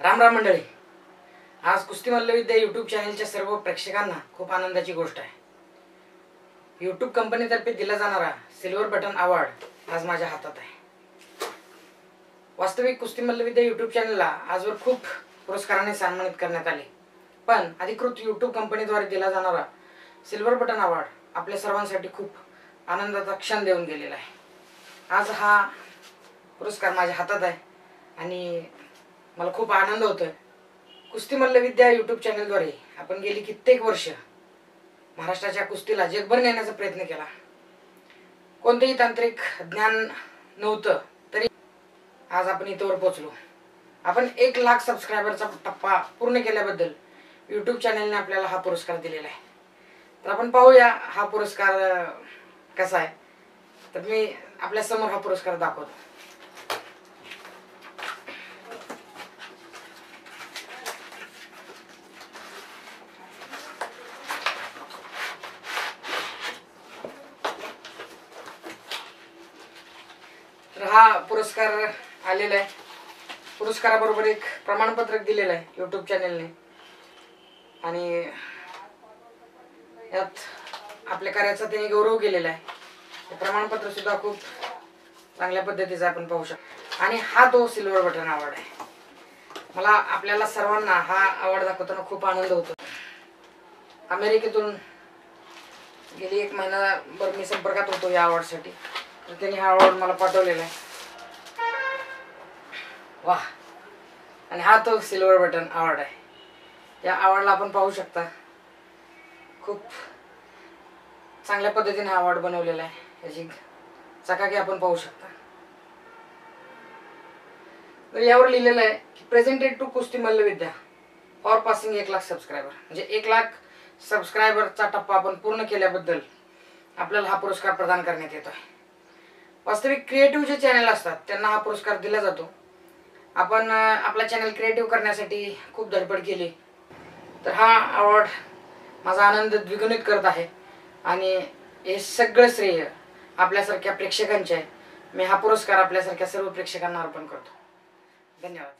राम राम मंडळी. आज कुस्ती मल्लविद्या यूट्यूब चॅनलच्या सर्व प्रेक्षकांना खूप आनंदाची गोष्ट आहे. यूट्यूब कंपनीतर्फे दिला जाणारा सिल्वर बटन अवॉर्ड आज माझ्या हातात आहे. वास्तविक कुस्ती मल्लविद्या यूट्यूब चॅनलला आजवर खूप पुरस्काराने सन्मानित करण्यात आले. पण अधिकृत यूट्यूब कंपनीद्वारे दिला जाणारा सिल्वर बटन अवॉर्ड आपल्या सर्वांसाठी खूप आनंदाचा क्षण देऊन गेलेला आहे. आज हा पुरस्कार माझ्या हातात आहे आणि मला खूप आनंद होतोय. कुस्ती मल्लविद्या यूट्यूब चॅनलद्वारे आपण गेली कित्येक वर्ष महाराष्ट्राच्या कुस्तीला जगभर नेण्याचा प्रयत्न केला. कोणतेही तांत्रिक ज्ञान नव्हतं तरी आज आपण इथवर पोचलो आपण एक लाख सबस्क्रायबरचा टप्पा पूर्ण केल्याबद्दल यूट्यूब चॅनलने आपल्याला हा पुरस्कार दिलेला आहे. तर आपण पाहूया हा पुरस्कार कसा आहे. तर मी आपल्यासमोर हा पुरस्कार दाखवतो. तर हा पुरस्कार आलेला आहे. पुरस्काराबरोबर एक प्रमाणपत्रक दिलेलं आहे यूट्यूब चॅनलने आणि यात आपल्या कार्याचा त्यांनी गौरव केलेला आहे. प्रमाणपत्र सुद्धा खूप चांगल्या पद्धतीचं आपण पाहू शकतो. आणि हा तो सिल्वर बटन अवॉर्ड आहे. मला आपल्याला सर्वांना हा अवॉर्ड दाखवताना खूप आनंद होतो. अमेरिकेतून गेली एक महिनाभर मी संपर्कात होतो या अवॉर्डसाठी तर त्यांनी हा ऑर्डर मला पाठवलेला आहे. वा आणि हा तो सिल्वर बटन अवॉर्ड आहे. या अवॉर्डला आपण पाहू शकता. खूप चांगल्या पद्धतीने हा अवॉर्ड बनवलेला आहे. याची चकाकी आपण पाहू शकता. तर यावर लिहिलेलं आहे की प्रेझेंटेड टू कुस्ती मल्लविद्या. फॉर पासिंग एक लाख सबस्क्रायबर म्हणजे एक लाख सबस्क्रायबरचा टप्पा आपण पूर्ण केल्याबद्दल आपल्याला हा पुरस्कार प्रदान करण्यात येतो आहे वास्तविक क्रिएटिव्ह जे चॅनल असतात त्यांना हा पुरस्कार दिला जातो. आपण आपला चॅनल क्रिएटिव्ह करण्यासाठी खूप धडपड केली. तर हा अवॉर्ड माझा आनंद द्विगुणित करत आहे. आणि हे सगळं श्रेय आपल्यासारख्या प्रेक्षकांचे आहे. मी हा पुरस्कार आपल्यासारख्या सर्व प्रेक्षकांना अर्पण करतो. धन्यवाद.